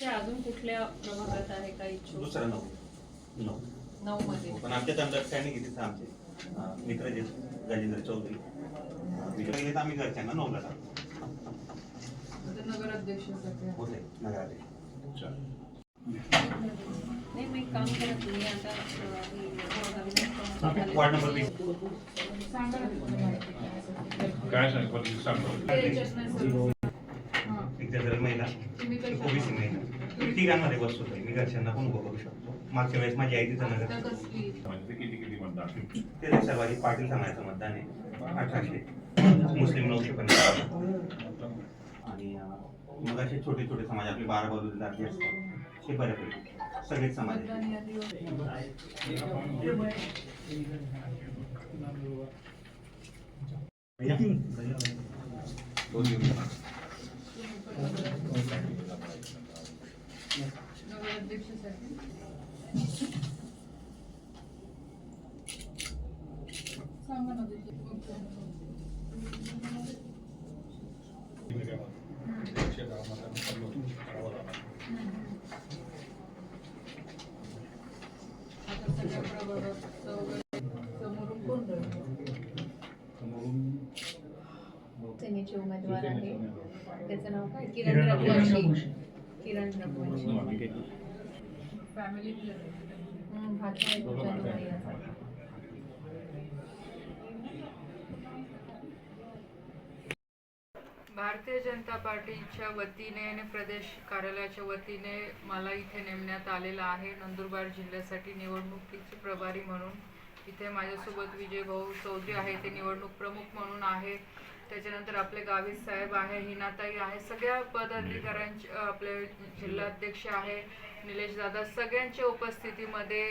ते अजून कुठल्या प्रभागात आहे का इच्छुक? दुसरा नऊ. नऊ. नऊ मध्ये पण आमच्याच अंडरस्टँडिंग आमचे? अं, मित्र जे गजेंद्र चौधरी. अं, आम्ही घरच्यांना नऊला टाकतो नगराध्यक्षासाठी होते नगराध्यक्ष. नाही मी काम करत नाही आता अं, मी अविनाश कामत वार्ड नंबर वीस सांगा ना तुम्ही माहिती काय काय सांग सांगतो ते याच्यात नाही सर. हां. जनरल महिला ओबीसी महिला. तिघांमध्ये बसतो. मी घरच्यांना पण उभं करू शकतो. मागच्या वेळेस माझी आई तिथं नगर म्हणजे किती किती मतदान? ते सर्वाधिक पाटील समाजाचं मतदान आहे. अठराशे. मुस्लिम नऊशे पंधरा आणि मग असे छोटे छोटे समाज आपले बारा बलुतेदार जे असतात हे बऱ्यापैकी सगळेच समाज आहेत मतदान यादीवर नगराध्यक्षासाठी सांगा ना तुझी आता सगळ्या प्रभागात चौघ- समोरून कोण राहील? सेनेचे उमेदवार आहे त्याचं नाव काय? किरण रघुवंशी. किरण रघुवंशी. हं, दुबईचा. भारतीय जनता पार्टीच्या वतीने आणि प्रदेश कार्यालयाच्या वतीने मला इथे नेमण्यात आलेलं आहे. नंदुरबार जिल्ह्यासाठी निवडणुकीचे प्रभारी म्हणून इथे माझ्यासोबत विजय भाऊ चौधरी आहे ते निवडणूक प्रमुख म्हणून आहे त्याच्यानंतर आपले गावित साहेब आहे हिनाताई आहे सगळ्या पदाधिकाऱ्यांचे आपले जिल्हाध्यक्ष आहे निलेश दादा सगळ्यांच्या उपस्थितीमध्ये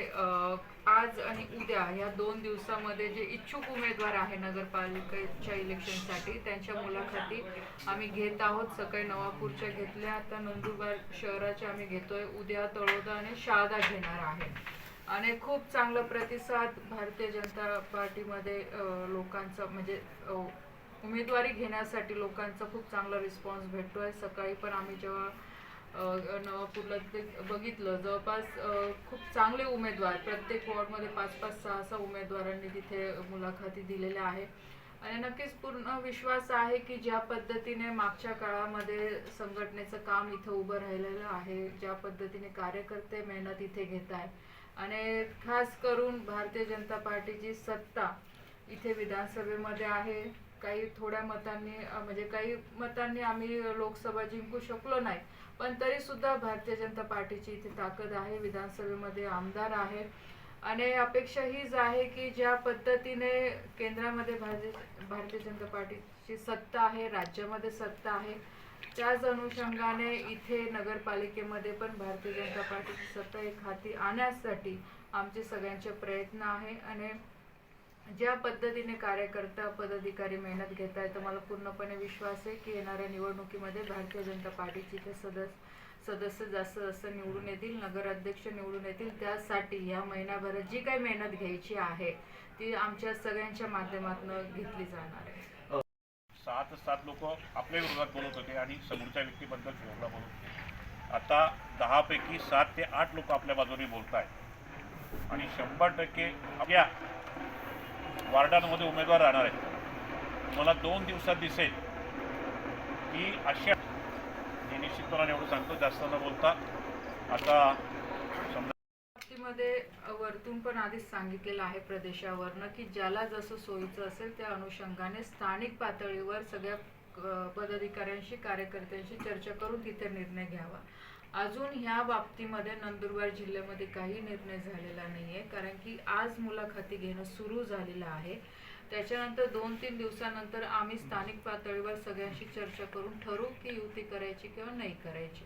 आज आणि उद्या या दोन दिवसामध्ये जे इच्छुक उमेदवार आहे नगरपालिकेच्या इलेक्शनसाठी त्यांच्या मुलाखती आम्ही घेत आहोत. सकाळी नवापूरच्या घेतल्या आता नंदुरबार शहराच्या आम्ही घेतोय. उद्या तळोदा आणि शहादा घेणार आहे. आणि खूप चांगला प्रतिसाद भारतीय जनता पार्टीमध्ये लोकांचा म्हणजे उमेदवारी घेण्यासाठी लोकांचा खूप चांगला रिस्पॉन्स भेटतो आहे सकाळी पण आम्ही जेव्हा नवापूरला ते बघितलं जवळपास खूप चांगले उमेदवार प्रत्येक वॉर्डमध्ये पाच पाच सहा सहा उमेदवारांनी तिथे मुलाखती दिलेल्या आहे आणि नक्कीच पूर्ण विश्वास आहे की ज्या पद्धतीने मागच्या काळामध्ये संघटनेचं काम इथं उभं राहिलेलं आहे ज्या पद्धतीने कार्यकर्ते मेहनत इथे घेत आहेत. आणि खास करून भारतीय जनता पार्टीची सत्ता इथे विधानसभेमध्ये आहे. काही थोड्या मतांनी म्हणजे काही मतांनी आम्ही लोकसभा जिंकू शकलो नाही. पण तरी सुद्धा भारतीय जनता पार्टीची इथे ताकद आहे विधानसभेमध्ये आमदार आहे. आणि अपेक्षा हीच आहे की ज्या पद्धतीने केंद्रामध्ये भारतीय भारतीय जनता पार्टीची सत्ता आहे राज्यामध्ये सत्ता आहे त्याच अनुषंगाने इथे नगरपालिकेमध्ये पण भारतीय जनता पार्टीची सत्ता एक हाती आणण्यासाठी आमचे सगळ्यांचे प्रयत्न आहे. आणि ज्या पद्धतीने कार्यकर्ता पदाधिकारी मेहनत घेत आहेत तर मला पूर्णपणे विश्वास आहे की येणाऱ्या निवडणुकीमध्ये भारतीय जनता पार्टीचे ते सदस्य सदस्य जास्त जास्त निवडून येतील नगराध्यक्ष निवडून येतील. त्यासाठी या महिनाभरात जी काही मेहनत घ्यायची आहे ती आमच्या सगळ्यांच्या माध्यमातून घेतली जाणार आहे. सात सात लोक आपल्या विरोधात बोलत होते आणि समोरच्या व्यक्तीबद्दल बोलत होते. आता दहापैकी सात ते आठ लोक आपल्या बाजूने बोलत आहेत आणि शंभर टक्के आपल्या वार्डांमध्ये उमेदवार राहणार आहेत. मला दोन दिवसात दिसेल की अशा मी निश्चितपणाने एवढं सांगतो जास्त न बोलता. आता समजा वरतून पण आधीच सांगितलेलं आहे प्रदेशावरनं की ज्याला जसं सोयीचं असेल त्या अनुषंगाने स्थानिक पातळीवर सगळ्या पदाधिकाऱ्यांशी कार्यकर्त्यांशी चर्चा करून तिथे निर्णय घ्यावा. अजून ह्या बाबतीमध्ये नंदुरबार जिल्ह्यामध्ये काही निर्णय झालेला नाहीये कारण की आज मुलाखती घेणं सुरू झालेलं आहे. त्याच्यानंतर दोन तीन दिवसानंतर आम्ही स्थानिक पातळीवर सगळ्यांशी चर्चा करून ठरवू की युती करायची किंवा नाही करायची.